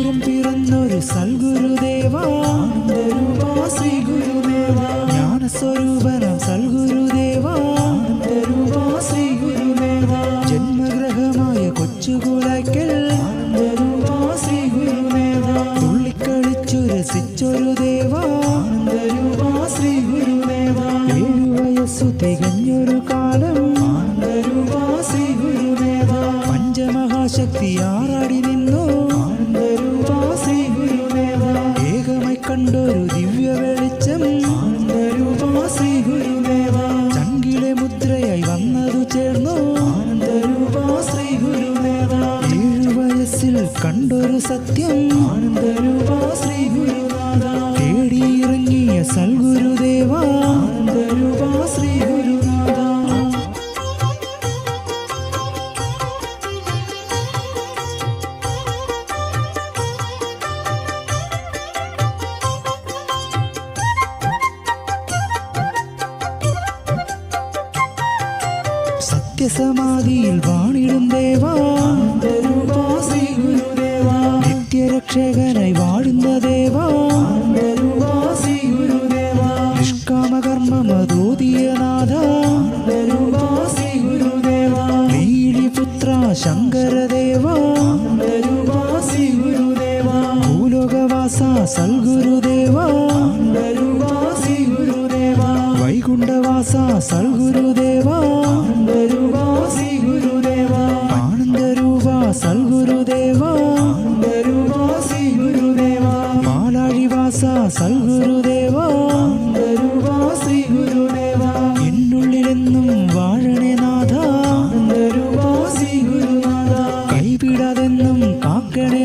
പൂരം പിറന്നൊരു സൽഗുരുദേവ. ശ്രീ ഗുരുദേവ ജ്ഞാനസ്വരൂപനം സൽഗുരുദേവ. ശ്രീ ഗുരുദേവ ജന്മഗ്രഹമായ കൊച്ചുകുളയ്ക്കൽ. ശ്രീ ഗുരുദേവ തുള്ളിക്കളിച്ചു രസിച്ചൊരു ദേവ ശ്രീ ഗുരുദേവ ഏഴു വയസ്സു തികഞ്ഞൊരു കാലം. ശ്രീ ഗുരുദേവ പഞ്ചമഹാശക്തി ആറാടി നിന്നു. കണ്ടൊരു ദിവ്യ വെളിച്ചം ശ്രീ ഗുരുദേവ ചങ്കിലെ മുദ്രയായി വന്നതു ചേർന്നു ശ്രീ ഗുരുദേവ ഏഴു വയസ്സിൽ കണ്ടൊരു സത്യം ശ്രീ ഗുരുനാഥ തേടിയിറങ്ങിയ സൽഗുരുദേവ. സത്യസമാധിയിൽ വാണിടും ദേവാ. നിത്യരക്ഷകനായി വാഴുന്ന ദേവാ. ശ്രീ ഗുരുദേവ നിഷ്കാമകർമ്മമതോതിയ നാഥ. ശ്രീ ഗുരുദേവ നീലിപുത്ര ശങ്കരദേവ ഭൂലോകവാസ സൽഗുരുദേവ വൈകുണ്ഠവാസ സൽഗുരുദേവ. ശ്രീ ഗുരുദേവ ആനന്ദരൂപ സൽഗുരുദേവ. ഗുരുദേവ മാലാഴിവാസ സൽഗുരുദേവ. ഗുരുദേവ എന്നുള്ളിലെന്നും വാഴണേ നാഥ. ശ്രീ ഗുരുനാഥ കൈവിടാതെന്നും കാക്കണേ